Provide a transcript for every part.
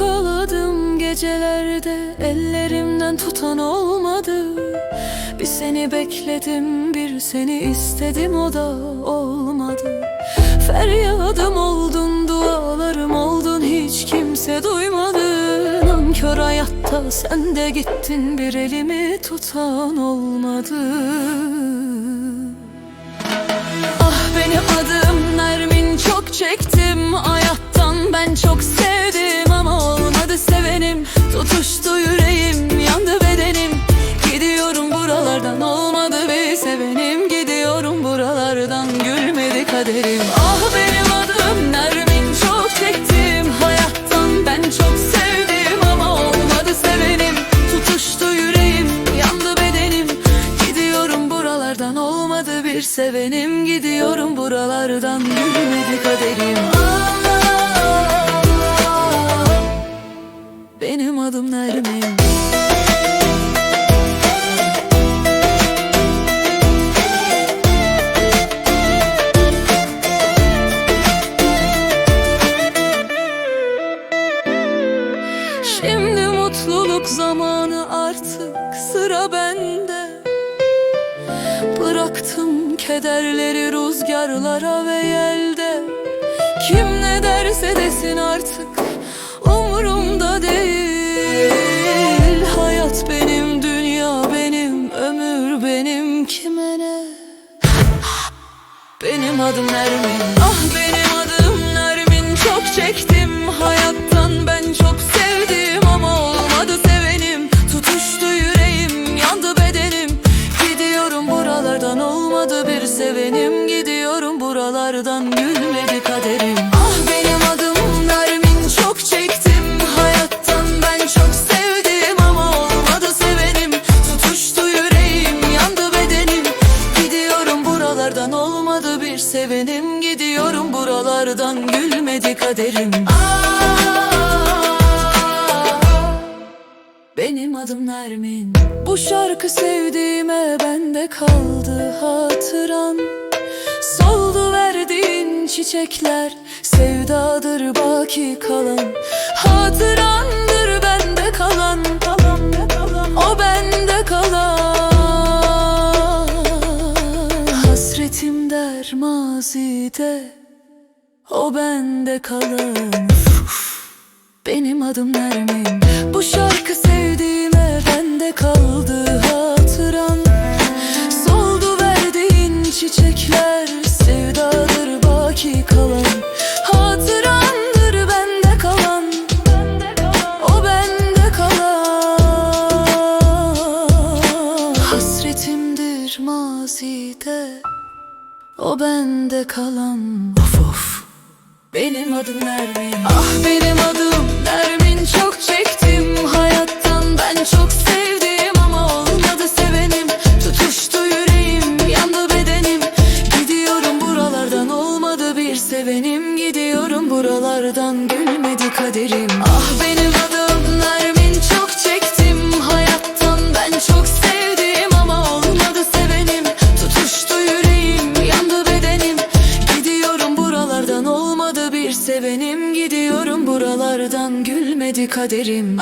Çok ağladım gecelerde Ellerimden tutan olmadı. Bir seni bekledim bir seni istedim o da olmadı. Feryadım oldun dualarım oldun hiç kimse duymadı. Nankör hayatta sen de gittin bir elimi tutan olmadı Benim adım Nermin Şimdi mutluluk zamanı artık sıra bende. Bıraktım kederleri rüzgarlara ve yelde. Kim ne derse desin artık benim kime ne? Benim adım Nermin. Ah benim adım Nermin. Çok çektim hayattan. Ben çok sevdim Ama olmadı sevenim. Tutuştu yüreğim yandı bedenim. Gidiyorum buralardan. Olmadı bir sevenim. Gidiyorum buralardan. Gülmedi kaderim gülmedi kaderim. Ah, Benim adım Nermin. Bu şarkı sevdiğime bende kaldı hatıran. Soldu verdiğin çiçekler Sevdadır baki kalan bende kalan benim adım Nermin. Bu şarkı sevdiğime bende kaldı hatıran Soldu verdiğin çiçekler Sevdadır baki kalan. Hatırandır bende kalan. O bende kalan. Hasretimdir mazide. O bende kalan benim adım Nermin. Ah benim adım Nermin. Çok çektim hayattan. Ben çok sevdim Ama olmadı sevenim. Tutuştu yüreğim yandı bedenim. Gidiyorum buralardan olmadı bir sevenim. Gidiyorum buralardan gülmedi kaderim. Ah benim bir sevenim Gidiyorum buralardan. Gülmedi kaderim.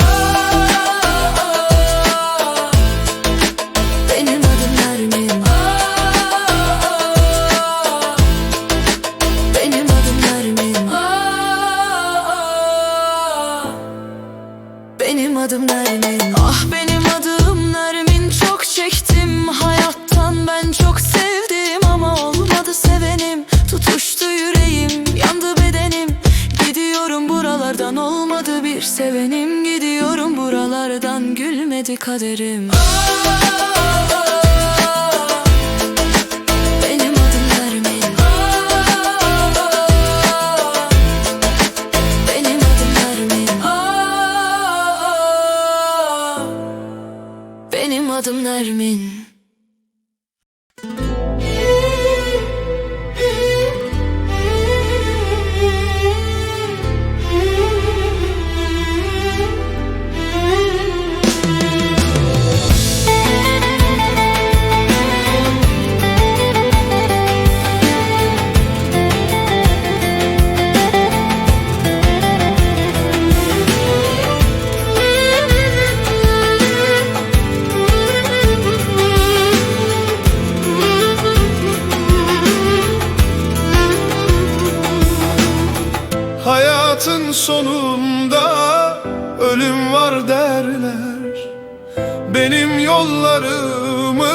Benim adım Nermin. Benim adım Nermin. Benim adım Nermin. Ah benim adım Nermin. Çok çektim hayattan. Ben çok sevdim sevenim Gidiyorum buralardan. Gülmedi kaderim. Benim sonunda ölüm var derler. Benim yollarımın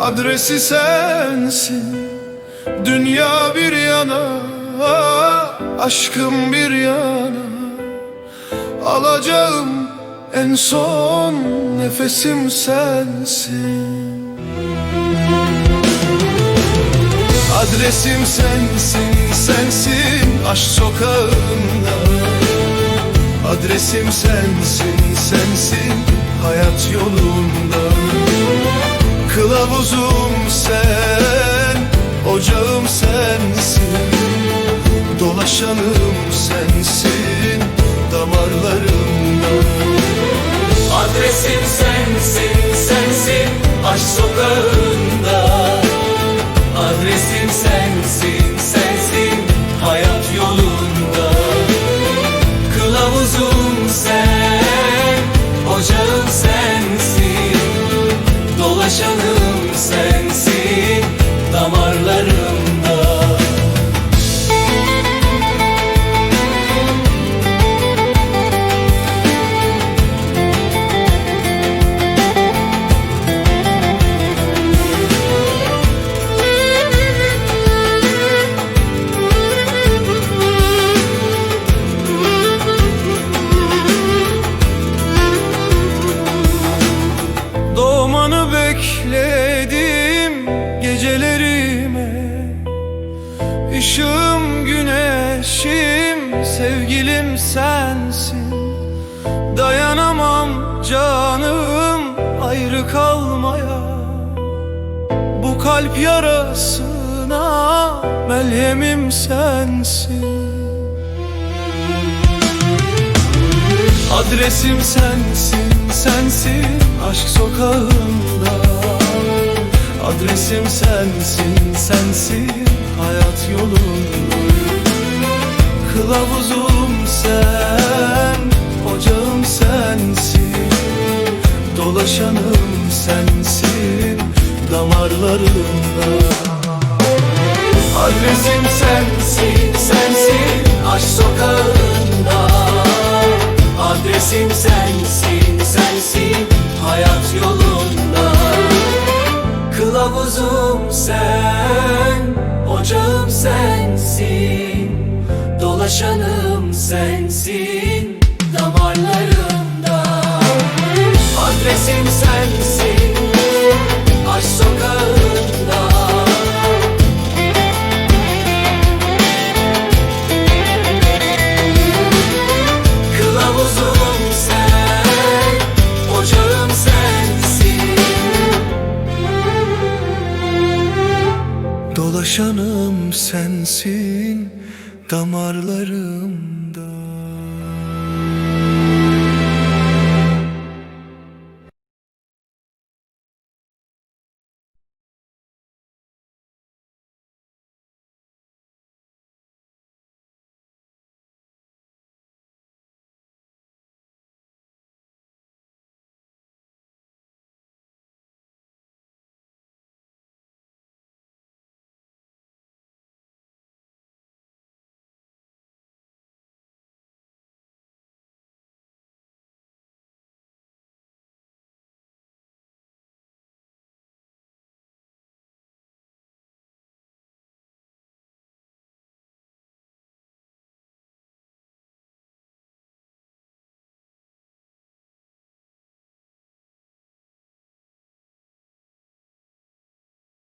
adresi sensin. Dünya bir yana, aşkım bir yana. Alacağım en son nefesim sensin Adresim sensin, sensin aşk sokağında. Adresim sensin, sensin hayat yolunda. Kılavuzum sen, ocağım sensin. Dolaşanım sensin damarlarımda. Adresim sensin, sensin aşk sokağında sensin. Dayanamam canım ayrı kalmaya. Bu kalp yarasına melhemim sensin. Adresim sensin, sensin aşk sokağında. Adresim sensin, sensin hayat yolunda. Kılavuzum sen, ocağım sensin. Dolaşanım sensin damarlarımda. Adresim sensin, sensin aşk sokağında. Adresim sensin, Dolaşanım sensin, damarlarımda. Adresim sensin,